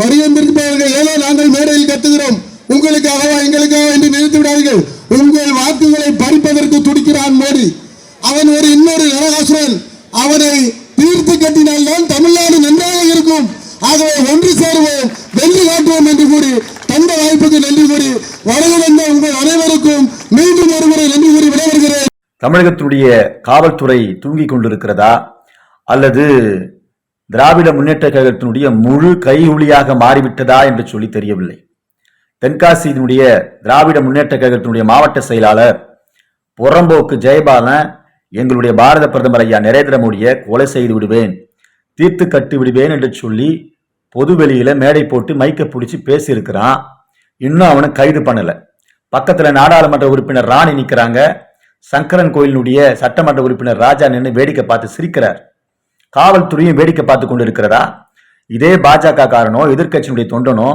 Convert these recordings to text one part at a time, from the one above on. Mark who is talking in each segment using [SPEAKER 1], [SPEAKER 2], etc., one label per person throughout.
[SPEAKER 1] வருகின்றிருப்பவர்கள் ஏதோ நாங்கள் மேடையில் கத்துகிறோம். உங்களுக்காகவா எங்களுக்காக என்று நினைத்து விடாதீர்கள். உங்கள் வாக்குகளை பறிப்பதற்கு துடிக்கிறான் மோடி. அவன் ஒரு இன்னொரு நரகாசுரன் அவனை தீர்த்து கட்டினால்தான் தமிழ்நாடு நன்றாக இருக்கும். ஆகவே ஒன்று சேருவோம் வெள்ளி காட்டுவோம் என்று கூறி தந்த வாய்ப்புக்கு நன்றி கூறி வழங்க உங்கள் அனைவருக்கும் மீண்டும் ஒருமுறை நன்றி கூறி விடைபெறுகிறேன்.
[SPEAKER 2] தமிழகத்துடைய காவல்துறை தூங்கிக் கொண்டிருக்கிறதா? அல்லது திராவிட முன்னேற்ற கழகத்தினுடைய முழு கைகுலியாக மாறிவிட்டதா என்று சொல்லி தெரியவில்லை. தென்காசியினுடைய திராவிட முன்னேற்ற கழகத்தினுடைய மாவட்ட செயலாளர் புறம்போக்கு ஜெயபாலன் எங்களுடைய பாரத பிரதமர் ஐயா நரேந்திர மோடியை கொலை செய்து விடுவேன் தீர்த்து கட்டி விடுவேன் என்று சொல்லி பொது வெளியில மேடை போட்டு மைக்கை பிடிச்சி பேசியிருக்கிறான். இன்னும் அவனை கைது பண்ணலை. பக்கத்தில் நாடாளுமன்ற உறுப்பினர் ராணி நிற்கிறாங்க சங்கரன் கோயிலினுடைய சட்டமன்ற உறுப்பினர் ராஜா நின்று வேடிக்கை பார்த்து சிரிக்கிறார். காவல்துறையும் வேடிக்கை பார்த்து கொண்டு இருக்கிறதா இதே பாஜக காரனோ எதிர்க்கட்சியினுடைய தொண்டனோ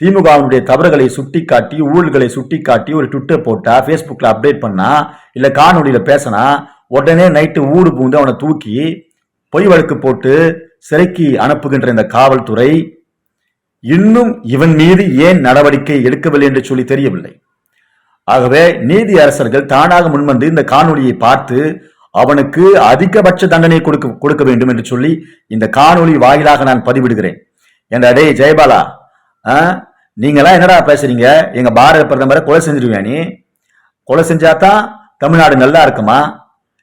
[SPEAKER 2] திமுகவினுடைய தவறுகளை சுட்டிக்காட்டி ஊழல்களை சுட்டிக்காட்டி ஒரு ட்விட்டர் போட்டா ஃபேஸ்புக்கில் அப்டேட் பண்ணா இல்லை காணொலியில் பேசினா உடனே நைட்டு ஊடு பூந்து அவனை தூக்கி பொய் வழக்கு போட்டு சிறைக்கு அனுப்புகின்ற இந்த காவல்துறை இன்னும் இவன் மீது ஏன் நடவடிக்கை எடுக்கவில்லை என்று சொல்லி தெரியவில்லை. ஆகவே நீதி அரசர்கள் தானாக முன்வந்து இந்த காணொலியை பார்த்து அவனுக்கு அதிகபட்ச தண்டனை கொடுக்க கொடுக்க வேண்டும் என்று சொல்லி இந்த காணொளி வாயிலாக நான் பதிவிடுகிறேன். ஏண்டா டேய் ஜெயபாலா ஆ, என்னடா பேசுறீங்க? எங்க பாரத பிரதமரை கொலை செஞ்சிருவியா நீ? கொலை செஞ்சாதான் தமிழ்நாடு நல்லா இருக்குமா?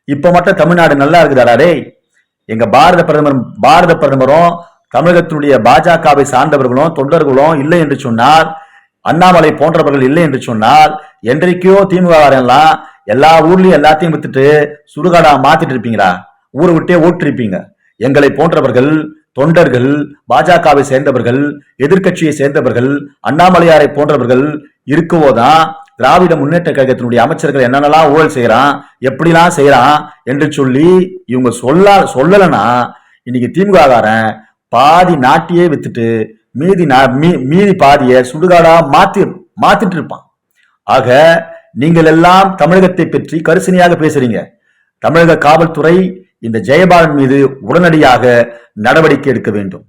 [SPEAKER 2] இப்போ மட்டும் தமிழ்நாடு நல்லா இருக்குதாடா டேய்? எங்க பாரத பிரதமர் பாரத பிரதமரும் தமிழகத்தினுடைய பாஜகவை சார்ந்தவர்களும் தொண்டர்களும் இல்லை என்று சொன்னால் அண்ணாமலை போன்றவர்கள் இல்லை என்று சொன்னால் என்றைக்கோ திமுக எல்லாம் எல்லா ஊர்லயும் எல்லாத்தையும் வித்துட்டு சுடுகாடா மாத்திட்டு இருப்பீங்களா? ஊரை விட்டே ஓட்டிருப்பீங்க. எங்களை போன்றவர்கள் தொண்டர்கள் பாஜகவை சேர்ந்தவர்கள் எதிர்க்கட்சியை சேர்ந்தவர்கள் அண்ணாமலையாரை போன்றவர்கள் இருக்கவோதான். திராவிட முன்னேற்ற கழகத்தினுடைய அமைச்சர்கள் என்னென்னலாம் ஊழல் செய்யறான் எப்படிலாம் செய்யறான் என்று சொல்லி இவங்க சொல்ல சொல்லலைன்னா இன்னைக்கு திமுககாரன் பாதி நாட்டையே வித்துட்டு மீதி நா- மீ- மீதி பாதியை சுடுகாடா மாத்தி மாத்திட்டு இருப்பான். ஆக நீங்கள் எல்லாம் தமிழகத்தை பற்றி கரிசனையாக பேசுறீங்க. தமிழக காவல்துறை இந்த ஜெயபாலன் மீது உடனடியாக நடவடிக்கை எடுக்க வேண்டும்.